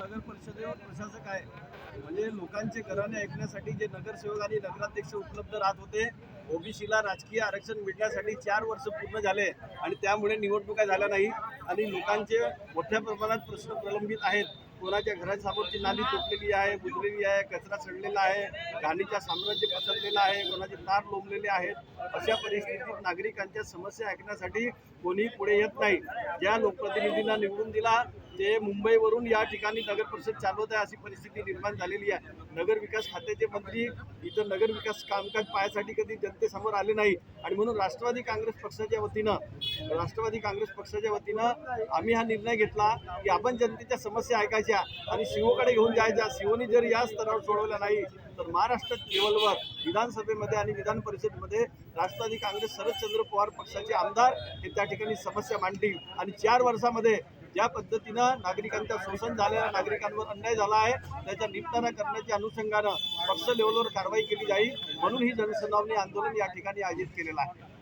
नगर परिषदेवर प्रशासक आहे. म्हणजे लोकांचे घराणे ऐकण्यासाठी जे नगरसेवक आणि नगराध्यक्ष उपलब्ध राहत होते ओबीसीला राजकीय आरक्षण मिळण्यासाठी चार वर्ष पूर्ण झाले आणि त्यामुळे निवडणुका झाल्या नाही आणि लोकांचे मोठ्या प्रमाणात प्रश्न प्रलंबित आहेत. कोणाच्या घरासमोरची नाली तुटलेली आहे बुजलेली आहे कचरा सडलेला आहे घाणीच्या साम्राज्य पसरलेलं आहे कोणाचे तार लोंबलेले आहेत अशा परिस्थितीत नागरिकांच्या समस्या ऐकण्यासाठी कोणी पुढे येत नाही. ज्या लोकप्रतिनिधींना निवडून दिला ते मुंबईवरून या ठिकाणी नगर परिषद चालवत आहे अशी परिस्थिती निर्माण झालेली आहे. नगर विकास खात्याचे मंत्री इथं नगर विकास कामकाज पाहायसाठी कधी जनतेसमोर आले नाही. आणि म्हणून राष्ट्रवादी काँग्रेस पक्षाच्या वतीनं राष्ट्रवादी काँग्रेस पक्षाच्या वतीनं आम्ही हा निर्णय घेतला की आपण जनतेच्या समस्या ऐकायच्या आणि शिवकडे घेऊन जायच्या. शिवनी जर या स्तरावर सोडवल्या नाही तर महाराष्ट्र लेवलवर विधानसभेमध्ये आणि विधान परिषदमध्ये राष्ट्रवादी काँग्रेस शरदचंद्र पवार पक्षाचे आमदार हे त्या ठिकाणी समस्या मांडतील. आणि चार वर्षामध्ये ज्या पद्धतीनं नागरिकांचं शोषण झालेल्या नागरिकांवर अन्याय झाला आहे त्याचा निपटारा करण्याच्या अनुषंगानं पक्ष लेवलवर कारवाई केली जाईल म्हणून ही जनसुनावणी आंदोलन या ठिकाणी आयोजित केलेलं आहे.